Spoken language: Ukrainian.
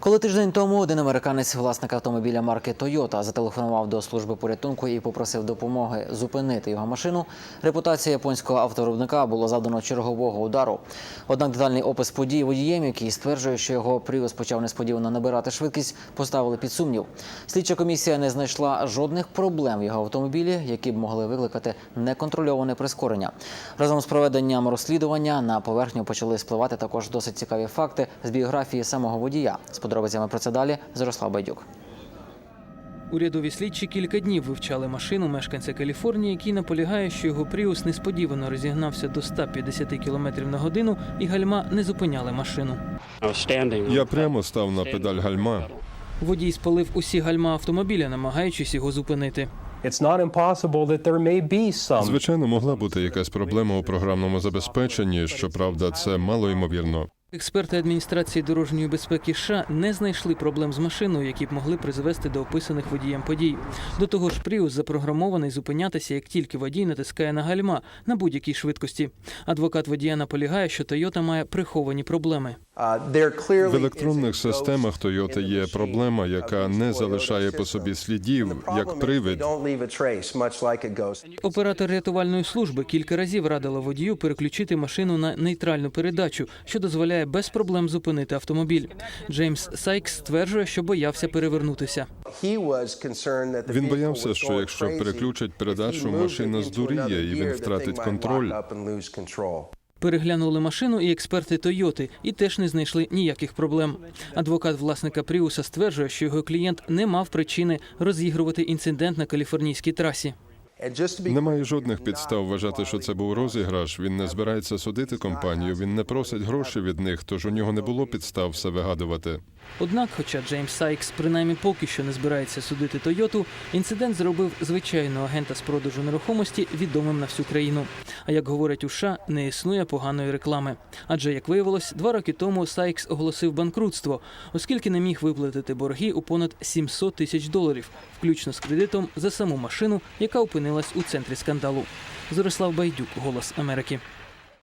Коли тиждень тому один американець, власник автомобіля марки Toyota, зателефонував до служби порятунку і попросив допомоги зупинити його машину, репутація японського автовиробника було завдано чергового удару. Однак детальний опис подій водієм, який стверджує, що його Prius почав несподівано набирати швидкість, поставили під сумнів. Слідча комісія не знайшла жодних проблем в його автомобілі, які б могли викликати неконтрольоване прискорення. Разом з проведенням розслідування на поверхню почали спливати також досить цікаві факти з біографії самого водія. Подробицями про це далі Зрослав Байдюк. Урядові слідчі кілька днів вивчали машину мешканця Каліфорнії, який наполягає, що його Пріус несподівано розігнався до 150 км на годину і гальма не зупиняли машину. Я прямо став на педаль гальма. Водій спалив усі гальма автомобіля, намагаючись його зупинити. Звичайно, могла бути якась проблема у програмному забезпеченні. Щоправда, це мало ймовірно. Експерти адміністрації дорожньої безпеки США не знайшли проблем з машиною, які б могли призвести до описаних водієм подій. До того ж, Пріус запрограмований зупинятися, як тільки водій натискає на гальма на будь-якій швидкості. Адвокат водія наполягає, що Toyota має приховані проблеми. В електронних системах Toyota є проблема, яка не залишає по собі слідів, як привид. Оператор рятувальної служби кілька разів радила водію переключити машину на нейтральну передачу, що дозволяє без проблем зупинити автомобіль. Джеймс Сайкс стверджує, що боявся перевернутися. Він боявся, що якщо переключать передачу, машина здуріє і він втратить контроль. Переглянули машину і експерти Тойоти і теж не знайшли ніяких проблем. Адвокат власника Пріуса стверджує, що його клієнт не мав причини розігрувати інцидент на каліфорнійській трасі. Немає жодних підстав вважати, що це був розіграш. Він не збирається судити компанію, він не просить гроші від них, тож у нього не було підстав все вигадувати. Однак, хоча Джеймс Сайкс принаймні поки що не збирається судити Тойоту, інцидент зробив звичайного агента з продажу нерухомості відомим на всю країну. А як говорять у США, не існує поганої реклами. Адже, як виявилось, два роки тому Сайкс оголосив банкрутство, оскільки не міг виплатити борги у понад 700 тисяч доларів, включно з кредитом за саму машину, яка опинилась у центрі скандалу. Зорислав Байдюк, Голос Америки.